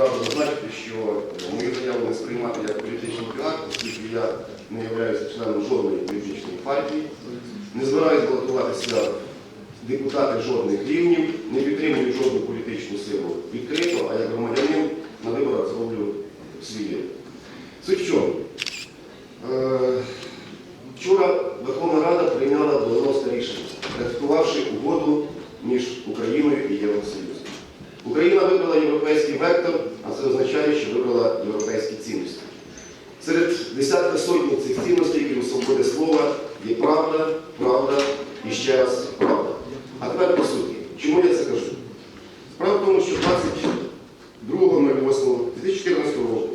зразу зазначити, що е, мою заяву не сприймати як політичний піар, оскільки я не являюся членом жодної політичної партії, не збираюся балотуватися депутати жодних рівнів, не підтримую жодну політичну силу відкрито, а як громадянин на виборах зроблю свій. Суть в? Е, Вчора Верховна Рада прийняла 90 рішення, ратифікувавши угоду між Україною і Євросоюзом. Україна вибрала європейський вектор, а це означає, що вибрала європейські цінності. Серед десятка сотні цих цінностей, крім свободи слова, є правда, правда і ще раз правда. А тепер по суті, чому я це кажу? Справа в тому, що 22.08.2014 року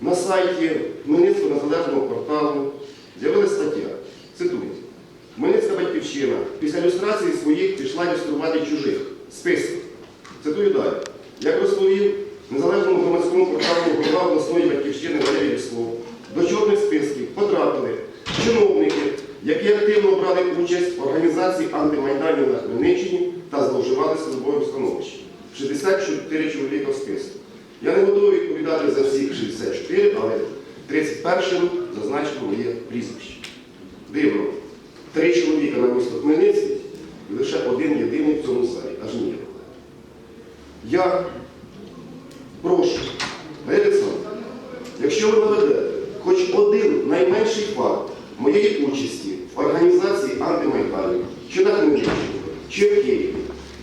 на сайті Хмельницького незалежного порталу з'явилася стаття. Цитую. Хмельницька батьківщина після ілюстрації своїх пішла ілюструвати чужих. Список. Цитую далі. Як розповів незалежному громадському порталу голова обласної батьківщини Валерій Віслов, до чорних списків потрапили чиновники, які активно брали участь в організації антимайданів на Хмельниччині та зловживали службовим становищем. 64 чоловіка в списку. Я не готовий відповідати за всіх 64, але 31-м зазначено моє прізвище. Дивно. Три чоловіка на місто Хмельницький і лише один єдиний в цьому залі, аж ніяк. Я прошу, Олександр, якщо ви наведете хоч один найменший факт моєї участі в організації антимайданів, чи на Хмельниччині, чи в Києві,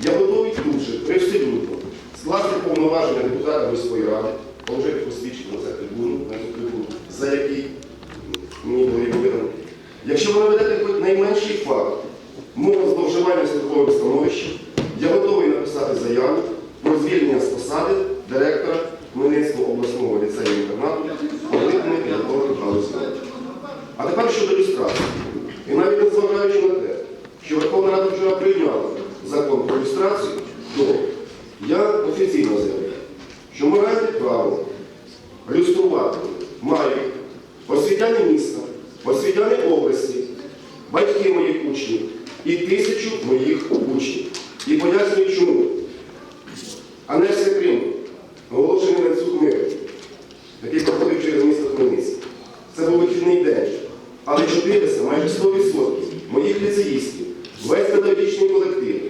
я готовий тут же, привселюдно, скласти повноваження депутата міської ради, положити посвідчення цю трибуну, на цю трибуну, за який мені було видано. Якщо ви наведете хоч найменший факт мого зловживання службовим становищем, я готовий написати заяву звільнення з посади директора Хмельницького обласного ліцею інтернату Павликини Пілкової Галузьової. А тепер щодо ілюстрації. І навіть незважаючи на те, що Верховна Рада вчора прийняла закон про ілюстрацію, то я офіційно заявляю, що моральне право люструвати мають освітяни міста, освітяни області, батьки моїх учнів і тисячу моїх учнів. І пояснюю чому. Анексія Криму, оголошений на цю миру, який проходив через місто Хмельницький. Це був вихідний день. Але 400, майже 100% моїх ліцеїстів, весь педагогічний колектив.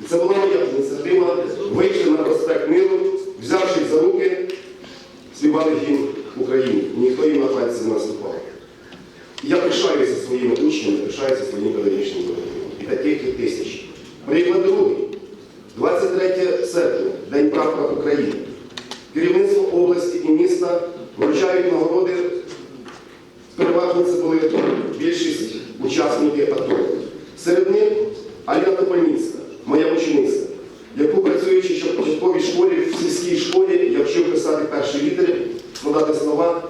І це була моя ініціатива, вийшли на проспект Миру, взявшись за руки, співали гімн України. Ніхто їм на пальці не наступав. І Я пишаюся своїми учнями, пишаюся своїм педагогічним колективом. І таких є тисячі. Приклад другий. 23 серпня, День прапора України. Керівництво області і міста вручають нагороди. Переважно це були більшість учасників АТО. Серед них Аліна Топольницька, моя учениця, перші літери, складати слова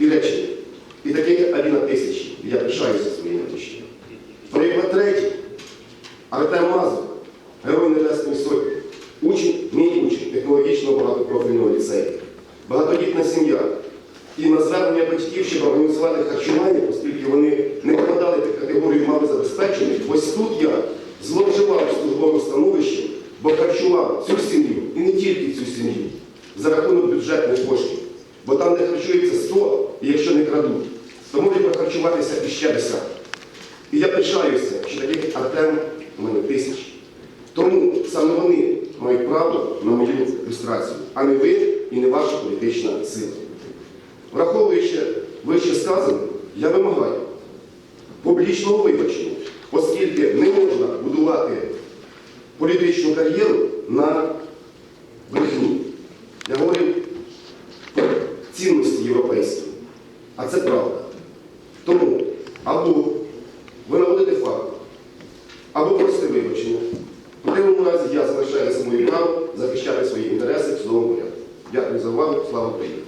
і речення. І таких як Аліна тисячі. Я пишаюся своїми учнями. Приклад третій. Артем Мазур, герой Небесної Сотні, учень, мій учень технологічного багатопрофільного ліцею, багатодітна сім'я. І на звернення батьків, щоб організувати харчування, оскільки вони не попадали в категорію малозабезпечених, ось тут я зловживав службовим становищем, бо харчував цю сім'ю і не тільки цю сім'ю за рахунок бюджетних коштів. Бо там, де харчується 100, і якщо не крадуть, то може прохарчуватися іще десяток. І я пишаюся, що таких Артем у мене тисячі. Тому саме вони мають право на мою ілюстрацію, а не ви і не ваша політична сила. Враховуючи вище сказане, я вимагаю публічного вибачення, оскільки не можна будувати політичну кар'єру на брехні. Я говорив про європейські, а це правда. Тому або ви наводите факт, або просите вибачення. В противному разі я залишаю самою право захищати свої інтереси в судовому порядку. Дякую за увагу. Слава Україні!